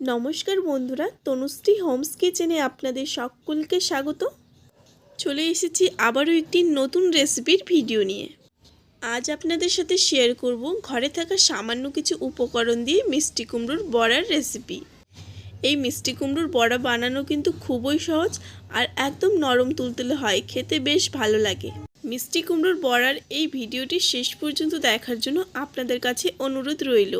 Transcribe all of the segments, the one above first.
নমস্কার বন্ধুরা, তনুশ্রী হোমস কিচেনে আপনাদের সকলকে স্বাগত। চলে এসেছি আবারও একটি নতুন রেসিপির ভিডিও নিয়ে। আজ আপনাদের সাথে শেয়ার করব ঘরে থাকা সামান্য কিছু উপকরণ দিয়ে মিষ্টি কুমড়োর বড়ার রেসিপি। এই মিষ্টি কুমড়োর বড়া বানানো কিন্তু খুবই সহজ আর একদম নরম তুলতুলে হয়, খেতে বেশ ভালো লাগে। মিষ্টি কুমড়োর বড়ার এই ভিডিওটি শেষ পর্যন্ত দেখার জন্য আপনাদের কাছে অনুরোধ রইল।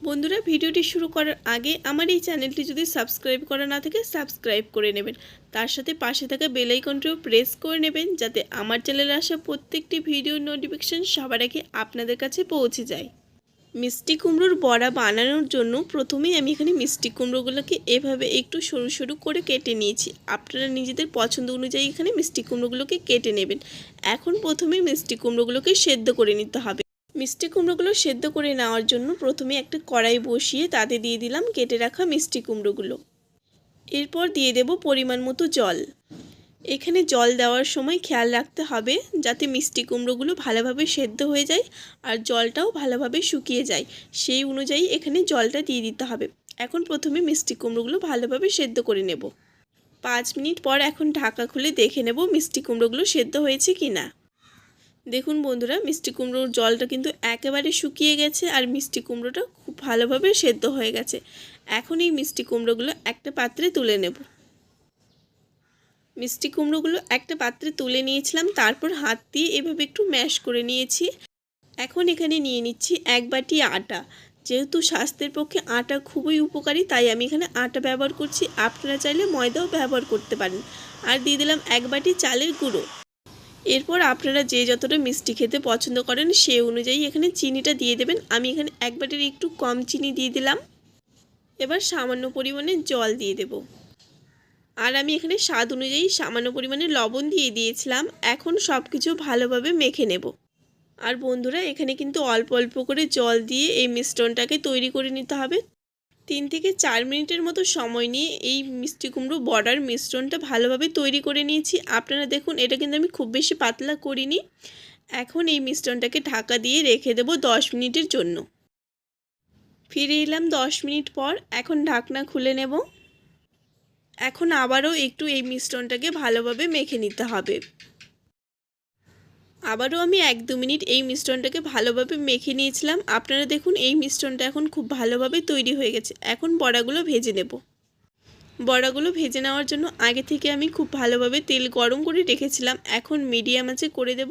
বন্ধুরা, ভিডিওটি শুরু করার আগে আমার এই চ্যানেলটি যদি সাবস্ক্রাইব করা না থাকে, সাবস্ক্রাইব করে নেবেন। তার সাথে পাশে থাকা বেল আইকনটিও প্রেস করে নেবেন, যাতে আমার চ্যানেলে আসা প্রত্যেকটি ভিডিও নোটিফিকেশন সবার আগে আপনাদের কাছে পৌঁছে যায়। মিষ্টি কুমড়োর বড়া বানানোর জন্য প্রথমেই আমি এখানে মিষ্টি কুমড়োগুলোকে এভাবে একটু সরু সরু করে কেটে নিয়েছি। আপনারা নিজেদের পছন্দ অনুযায়ী এখানে মিষ্টি কুমড়োগুলোকে কেটে নেবেন। এখন প্রথমে মিষ্টি কুমড়োগুলোকে সেদ্ধ করে নিতে হবে। মিষ্টি কুমড়োগুলো সেদ্ধ করে নেওয়ার জন্য প্রথমে একটা কড়াই বসিয়ে তাতে দিয়ে দিলাম কেটে রাখা মিষ্টি কুমড়োগুলো। এরপর দিয়ে দেব পরিমাণ মতো জল। এখানে জল দেওয়ার সময় খেয়াল রাখতে হবে যাতে মিষ্টি কুমড়োগুলো ভালোভাবে সেদ্ধ হয়ে যায় আর জলটাও ভালোভাবে শুকিয়ে যায়। সেই অনুযায়ী এখানে জলটা দিয়ে দিতে হবে। এখন প্রথমে মিষ্টি কুমড়োগুলো ভালোভাবে সেদ্ধ করে নেব। পাঁচ মিনিট পর এখন ঢাকা খুলে দেখে নেব মিষ্টি কুমড়োগুলো সেদ্ধ হয়েছে কি না দেখুন বন্ধুরা, মিষ্টি কুমড়োর জলটা কিন্তু একেবারে শুকিয়ে গেছে আর মিষ্টি কুমড়োটা খুব ভালোভাবে সেদ্ধ হয়ে গেছে। এখন এই মিষ্টি কুমড়োগুলো একটা পাত্রে তুলে নেব। মিষ্টি কুমড়োগুলো একটা পাত্রে তুলে নিয়েছিলাম, তারপর হাত দিয়ে এভাবে একটু ম্যাশ করে নিয়েছি। এখন এখানে নিয়ে নিচ্ছি এক বাটি আটা। যেহেতু স্বাস্থ্যের পক্ষে আটা খুবই উপকারী, তাই আমি এখানে আটা ব্যবহার করছি। আপনারা চাইলে ময়দাও ব্যবহার করতে পারেন। আর দিয়ে দিলাম এক বাটি চালের গুঁড়ো। এরপর আপনারা যে যতটা মিষ্টি খেতে পছন্দ করেন সে অনুযায়ী এখানে চিনিটা দিয়ে দেবেন। আমি এখানে এক বাটির একটু কম চিনি দিয়ে দিলাম। এবার সামান্য পরিমাণে জল দিয়ে দেব। আর আমি এখানে স্বাদ অনুযায়ী সামান্য পরিমাণে লবণ দিয়ে দিয়েছিলাম। এখন সব কিছু ভালোভাবে মেখে নেব। আর বন্ধুরা, এখানে কিন্তু অল্প অল্প করে জল দিয়ে এই মিশ্রণটাকে তৈরি করে নিতে হবে। তিন থেকে চার মিনিটের মতো সময় নিয়ে এই মিষ্টি কুমড়ো বড়ার মিশ্রণটা ভালোভাবে তৈরি করে নিয়েছি। আপনারা দেখুন, এটা কিন্তু আমি খুব বেশি পাতলা করিনি। এখন এই মিশ্রণটাকে ঢাকা দিয়ে রেখে দেবো দশ মিনিটের জন্য। ফিরে এলাম দশ মিনিট পর। এখন ঢাকনা খুলে নেব। এখন আবারও একটু এই মিশ্রণটাকে ভালোভাবে মেখে নিতে হবে। আবারও আমি এক দু মিনিট এই মিশ্রণটাকে ভালোভাবে মেখে নিয়েছিলাম। আপনারা দেখুন, এই মিশ্রণটা এখন খুব ভালোভাবে তৈরি হয়ে গেছে। এখন বড়াগুলো ভেজে নেব। বড়াগুলো ভেজে নেওয়ার জন্য আগে থেকে আমি খুব ভালোভাবে তেল গরম করে রেখেছিলাম। এখন মিডিয়াম আছে করে দেব।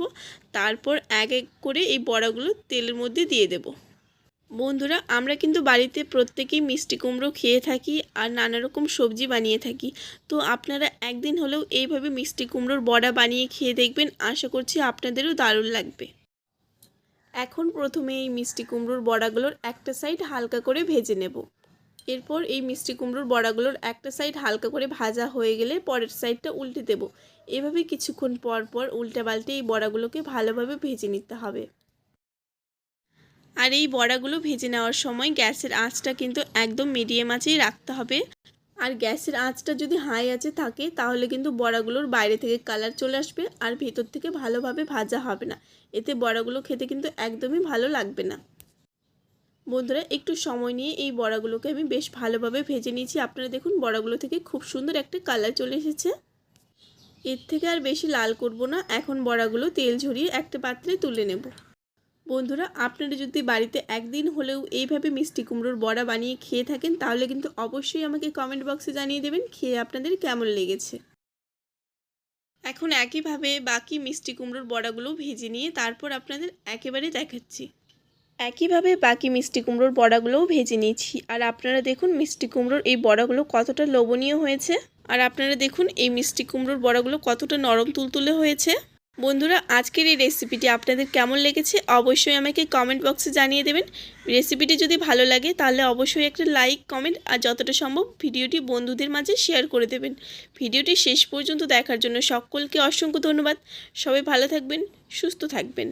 তারপর এক এক করে এই বড়াগুলো তেলের মধ্যে দিয়ে দেব। বন্ধুরা, আমরা কিন্তু বাড়িতে প্রত্যেকেই মিষ্টি কুমড়ো খেয়ে থাকি আর নানা রকম সবজি বানিয়ে থাকি। তো আপনারা একদিন হলেও এইভাবে মিষ্টি কুমড়োর বড়া বানিয়ে খেয়ে দেখবেন, আশা করছি আপনাদেরও দারুণ লাগবে। এখন প্রথমে এই মিষ্টি কুমড়োর বড়াগুলোর একটা সাইড হালকা করে ভেজে নেব। এরপর এই মিষ্টি কুমড়োর বড়াগুলোর একটা সাইড হালকা করে ভাজা হয়ে গেলে পরের সাইডটা উল্টে দেব। এভাবে কিছুক্ষণ পর পর উল্টে পাল্টে এই বড়াগুলোকে ভালোভাবে ভেজে নিতে হবে। আর এই বড়াগুলো ভেজে নেওয়ার সময় গ্যাসের আঁচটা কিন্তু একদম মিডিয়াম আঁচেই রাখতে হবে। আর গ্যাসের আঁচটা যদি হাই আঁচে থাকে, তাহলে কিন্তু বড়াগুলোর বাইরে থেকে কালার চলে আসবে আর ভেতর থেকে ভালোভাবে ভাজা হবে না। এতে বড়াগুলো খেতে কিন্তু একদমই ভালো লাগবে না। বন্ধুরা, একটু সময় নিয়ে এই বড়াগুলোকে আমি বেশ ভালোভাবে ভেজে নিয়েছি। আপনারা দেখুন, বড়াগুলো থেকে খুব সুন্দর একটা কালার চলে এসেছে। এর থেকে আর বেশি লাল করব না। এখন বড়াগুলো তেল ঝরিয়ে একটা পাত্রে তুলে নেব। বন্ধুরা, আপনারা যদি বাড়িতে একদিন হলেও এইভাবে মিষ্টি কুমড়োর বড়া বানিয়ে খেয়ে থাকেন, তাহলে কিন্তু অবশ্যই আমাকে কমেন্ট বক্সে জানিয়ে দেবেন খেয়ে আপনাদের কেমন লেগেছে। এখন একইভাবে বাকি মিষ্টি কুমড়োর বড়াগুলো ভেজে নিয়ে তারপর আপনাদের একেবারে দেখাচ্ছি। একইভাবে বাকি মিষ্টি কুমড়োর বড়াগুলোও ভেজে নিয়েছি। আর আপনারা দেখুন মিষ্টি কুমড়োর এই বড়াগুলো কতটা লোভনীয় হয়েছে। আর আপনারা দেখুন এই মিষ্টি কুমড়োর বড়াগুলো কতটা নরম তুলতুলে হয়েছে। বন্ধুরা, আজকের এই রেসিপিটি আপনাদের কেমন লেগেছে অবশ্যই আমাকে কমেন্ট বক্সে জানিয়ে দেবেন। রেসিপিটি যদি ভালো লাগে, তাহলে অবশ্যই একটা লাইক কমেন্ট আর যতটা সম্ভব ভিডিওটি বন্ধুদের মাঝে শেয়ার করে দেবেন। ভিডিওটি শেষ পর্যন্ত দেখার জন্য সকলকে অসংখ্য ধন্যবাদ। সবাই ভালো থাকবেন, সুস্থ থাকবেন।